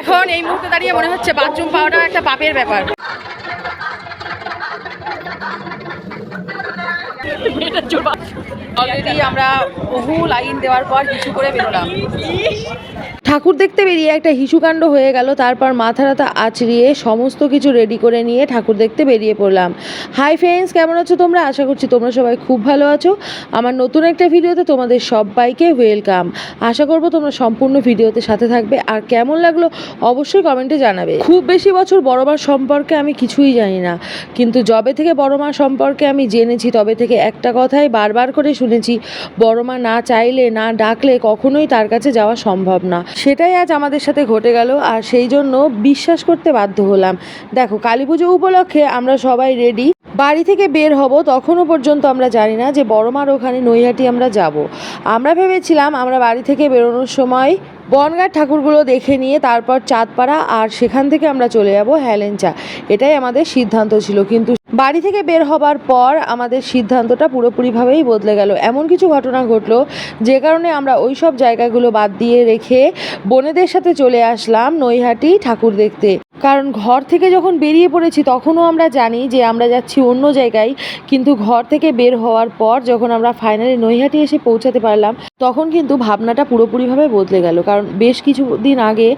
এখন এই মুহূর্তে দাঁড়িয়ে মনে হচ্ছে বাথরুম পাওয়াটা একটা পাপের ব্যাপার। অলরেডি আমরা বহু লাইন দেওয়ার পর কিছু করে বেরোলাম। ঠাকুর দেখতে বেরিয়ে একটা হিসুকাণ্ড হয়ে গেল, তারপর মাথা রাতা আছড়িয়ে সমস্ত কিছু রেডি করে নিয়ে ঠাকুর দেখতে বেরিয়ে পড়লাম। হাই ফ্রেন্ডস কেমন আছো তোমরা? আশা করছি তোমরা সবাই খুব ভালো আছো। আমার নতুন একটা ভিডিওতে তোমাদের সবাইকে ওয়েলকাম আশা করব তোমরা সম্পূর্ণ ভিডিওতে সাথে থাকবে। আর কেমন লাগল অবশ্যই কমেন্টে জানাবে। খুব বেশি বছর বড় মার সম্পর্কে আমি কিছুই জানি না। কিন্তু যবে থেকে বড় মা সম্পর্কে আমি জেনেছি, তবে থেকে একটা কথাই বারবার করে শুনেছি, বড় মা না চাইলে, না ডাকলে কখনোই তার কাছে যাওয়া সম্ভব না। সেটাই আজ আমাদের সাথে ঘটে গেল আর সেই জন্য বিশ্বাস করতে বাধ্য হলাম। দেখো, কালী পুজো উপলক্ষে আমরা সবাই রেডি বাড়ি থেকে বের হব তখনও পর্যন্ত আমরা জানি না যে বড় মার ওখানে নৈহাটি আমরা যাব। আমরা ভেবেছিলাম আমরা বাড়ি থেকে বেরোনোর সময় বনগাঁ ঠাকুরগুলো দেখে নিয়ে তারপর চাঁদপাড়া আর সেখান থেকে আমরা চলে যাব হ্যালেঞ্চা। এটাই আমাদের সিদ্ধান্ত ছিল, কিন্তু বাড়ি থেকে বের হবার পর আমাদের সিদ্ধান্তটা পুরোপুরিভাবেই বদলে গেল। এমন কিছু ঘটনা ঘটলো, যে কারণে আমরা ওই সব জায়গাগুলো বাদ দিয়ে রেখে বোনেদের সাথে চলে আসলাম নৈহাটি ঠাকুর দেখতে। কারণ ঘর থেকে যখন বেরিয়ে পড়েছি তখনও আমরা জানি যে আমরা যাচ্ছি অন্য জায়গায় কিন্তু ঘর থেকে বের হওয়ার পর যখন আমরা ফাইনালি নৈহাটি এসে পৌঁছাতে পারলাম তখন কিন্তু ভাবনাটা পুরোপুরিভাবে বদলে গেল। কারণ বেশ কিছু দিন আগে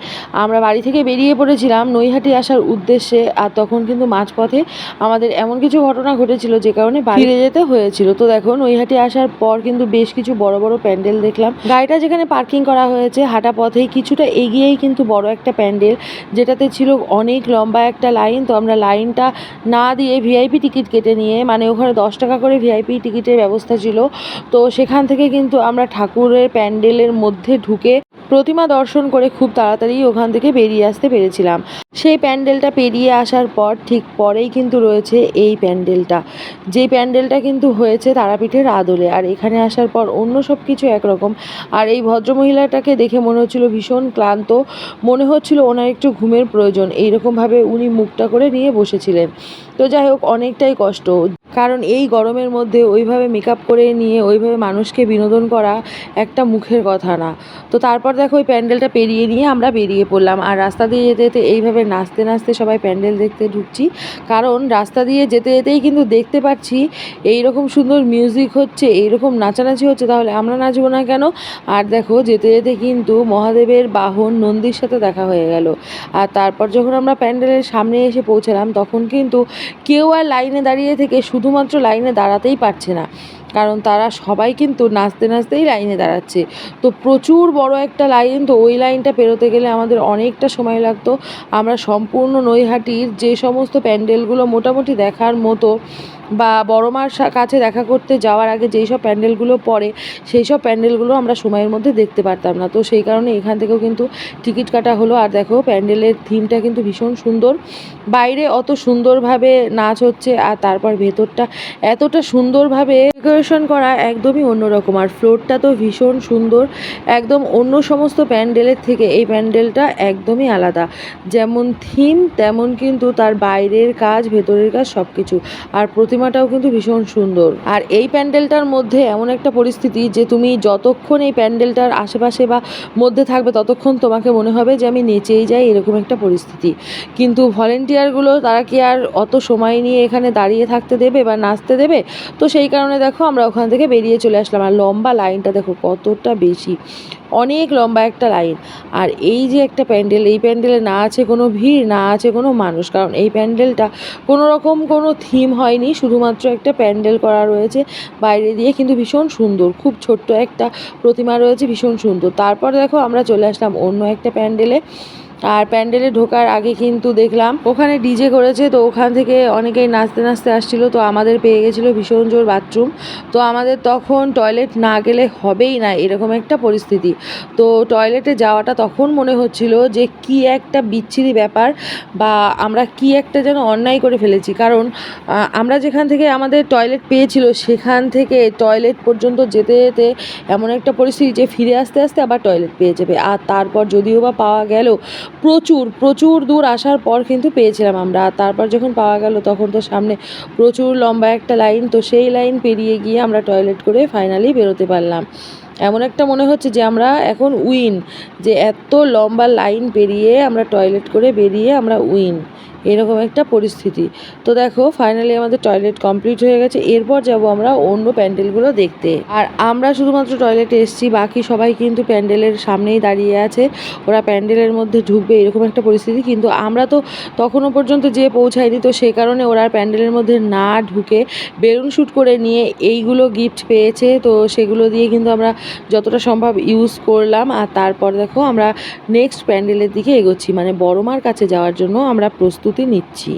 আমরা বাড়ি থেকে বেরিয়ে পড়েছিলাম নৈহাটি আসার উদ্দেশ্যে আর তখন কিন্তু মাঝপথে আমাদের এমন কিছু ঘটনা ঘটেছিল যে কারণে বাড়ি ফিরে যেতে হয়েছিল। তো দেখো নৈহাটি আসার পর কিন্তু বেশ কিছু বড় বড় প্যান্ডেল দেখলাম। গাড়িটা যেখানে পার্কিং করা হয়েছে হাঁটা পথেই কিছুটা এগিয়েই কিন্তু বড় একটা প্যান্ডেল যেটাতে ছিল অনেক লম্বা একটা লাইন, তো আমরা লাইনটা না দিয়ে ভিআইপি টিকিট কেটে নিয়ে মানে ওখানে দশ টাকা করে ভিআইপি টিকিটের ব্যবস্থা ছিল। তো সেখান থেকে কিন্তু আমরা ঠাকুরের প্যান্ডেলের মধ্যে ঢুকে প্রতিমা দর্শন করে খুব তাড়াতাড়ি ওখান থেকে বেরিয়ে আসতে পেরেছিলাম। সেই প্যান্ডেলটা পেরিয়ে আসার পর ঠিক পরেই কিন্তু রয়েছে এই প্যান্ডেলটা। যেই প্যান্ডেলটা কিন্তু হয়েছে তারাপীঠের আদলে আর এখানে আসার পর অন্য সব কিছু একরকম। আর এই ভদ্রমহিলাটাকে দেখে মনে হচ্ছিল ভীষণ ক্লান্ত। মনে হচ্ছিল ওনার একটু ঘুমের প্রয়োজন। এইরকমভাবে উনি মুখটা করে নিয়ে বসেছিলেন। তো যাই হোক, অনেকটাই কষ্ট। কারণ এই গরমের মধ্যে ওইভাবে মেকআপ করে নিয়ে, ওইভাবে মানুষকে বিনোদন করা একটা মুখের কথা না। তো তারপর দেখো ওই প্যান্ডেলটা পেরিয়ে নিয়ে আমরা বেরিয়ে পড়লাম। আর রাস্তা দিয়ে যেতে যেতে এইভাবে নাচতে নাচতে সবাই প্যান্ডেল দেখতে ঢুকছি। কারণ রাস্তা দিয়ে যেতে যেতেই কিন্তু দেখতে পাচ্ছি এই রকম সুন্দর মিউজিক হচ্ছে এই রকম নাচানাচি হচ্ছে, তাহলে আমরা নাচবো না কেন? আর দেখো যেতে যেতে কিন্তু মহাদেবের বাহন নন্দীর সাথে দেখা হয়ে গেল। আর তারপর যখন আমরা প্যান্ডেলের সামনে এসে পৌঁছালাম, তখন কিন্তু কেউ আর লাইনে দাঁড়িয়ে থেকে শুধুমাত্র লাইনে দাঁড়াতেই পারছে না। কারণ তারা সবাই কিন্তু নাচতে নাচতেই লাইনে দাঁড়াচ্ছে। তো প্রচুর বড় একটা লাইন, তো ওই লাইনটা পেরোতে গেলে আমাদের অনেকটা সময় লাগতো। আমরা সম্পূর্ণ নৈহাটির যে সমস্ত প্যান্ডেলগুলো মোটামুটি দেখার মতো বা বড় মার কাছে দেখা করতে যাওয়ার আগে যেই সব প্যান্ডেলগুলো পড়ে, সেই সব প্যান্ডেলগুলো আমরা সময়ের মধ্যে দেখতে পারতাম না। তো সেই কারণে এখান থেকেও কিন্তু টিকিট কাটা হলো। আর দেখো, প্যান্ডেলের থিমটা কিন্তু ভীষণ সুন্দর। বাইরে অত সুন্দরভাবে নাচ হচ্ছে আর তারপর ভেতরটা এতটা সুন্দরভাবে ডেকোরেশন করা একদমই অন্যরকম। আর ফ্লোরটা তো ভীষণ সুন্দর। একদম অন্য সমস্ত প্যান্ডেলের থেকে এই প্যান্ডেলটা একদমই আলাদা। যেমন থিম, তেমন কিন্তু তার বাইরের কাজ, ভেতরের কাজ সব কিছু আর প্রতিমাটাও কিন্তু ভীষণ সুন্দর। আর এই প্যান্ডেলটার মধ্যে এমন একটা পরিস্থিতি যে তুমি যতক্ষণ এই প্যান্ডেলটার আশেপাশে বা মধ্যে থাকবে, ততক্ষণ তোমাকে মনে হবে যে আমি নেচেই যাই, এরকম একটা পরিস্থিতি। কিন্তু ভলেন্টিয়ারগুলো, তারা কি আর অত সময় নিয়ে এখানে দাঁড়িয়ে থাকতে দেবে বা নাচতে দেবে? তো সেই কারণে দেখো আমরা ওখান থেকে বেরিয়ে চলে আসলাম। আর লম্বা লাইনটা দেখো কতটা বেশি। অনেক লম্বা একটা লাইন। আর এই যে একটা প্যান্ডেল, এই প্যান্ডেলে না আছে কোনো ভিড়, না আছে কোনো মানুষ। কারণ এই প্যান্ডেলটা কোনো রকম কোনো থিম হয়নি। শুধুমাত্র একটা প্যান্ডেল করা রয়েছে বাইরে দিয়ে, কিন্তু ভীষণ সুন্দর। খুব ছোট্ট একটা প্রতিমা রয়েছে, ভীষণ সুন্দর। তারপর দেখো আমরা চলে আসলাম অন্য একটা প্যান্ডেলে। আর প্যান্ডেলে ঢোকার আগে কিন্তু দেখলাম, ওখানে ডিজে করেছে, তো ওখান থেকে অনেকেই নাচতে নাচতে আসছিল, তো আমাদের পেয়ে গেছিল ভীষণ জোর বাথরুম। তো আমাদের তখন টয়লেট না গেলে হবেই না, এরকম একটা পরিস্থিতি। তো টয়লেটে যাওয়াটা তখন মনে হচ্ছিল যে কি একটা বিচ্ছিরি ব্যাপার বা আমরা কি একটা যেন অন্যায় করে ফেলেছি। কারণ আমরা যেখান থেকে আমাদের টয়লেট পেয়েছিল, সেখান থেকে টয়লেট পর্যন্ত যেতে যেতে এমন একটা পরিস্থিতি যে ফিরে আসতে আসতে আবার টয়লেট পেয়ে যাবে। আর তারপর যদিও বা পাওয়া গেল প্রচুর প্রচুর দূর আসার পর কিন্তু পেয়েছিলাম আমরা। তারপর যখন পাওয়া গেল তখন তো সামনে প্রচুর লম্বা একটা লাইন, তো সেই লাইন পেরিয়ে গিয়ে আমরা টয়লেট করে ফাইনালি বেরোতে পারলাম। এমন একটা মনে হচ্ছে যে আমরা এখন উইন, যে এত লম্বা লাইন পেরিয়ে আমরা টয়লেট করে বেরিয়ে আমরা উইন। এরকম একটা পরিস্থিতি। তো দেখো ফাইনালি আমাদের টয়লেট কমপ্লিট হয়ে গেছে। এরপর যাব আমরা অন্য প্যান্ডেলগুলো দেখতে। আর আমরা শুধুমাত্র টয়লেটে এসেছি, বাকি সবাই কিন্তু প্যান্ডেলের সামনেই দাঁড়িয়ে আছে। ওরা প্যান্ডেলের মধ্যে ঢুকবে, এরকম একটা পরিস্থিতি। কিন্তু আমরা তো তখনও পর্যন্ত যেয়ে পৌঁছাইনি তো সে কারণে ওরা প্যান্ডেলের মধ্যে না ঢুকে বেলুন শ্যুট করে নিয়ে এইগুলো গিফট পেয়েছে। তো সেগুলো দিয়ে কিন্তু আমরা যতটা সম্ভব ইউজ করলাম। আর তারপর দেখো, আমরা নেক্সট প্যান্ডেলের দিকে এগোচ্ছি। মানে বড় মার কাছে যাওয়ার জন্য আমরা প্রস্তুতি নিচ্ছি।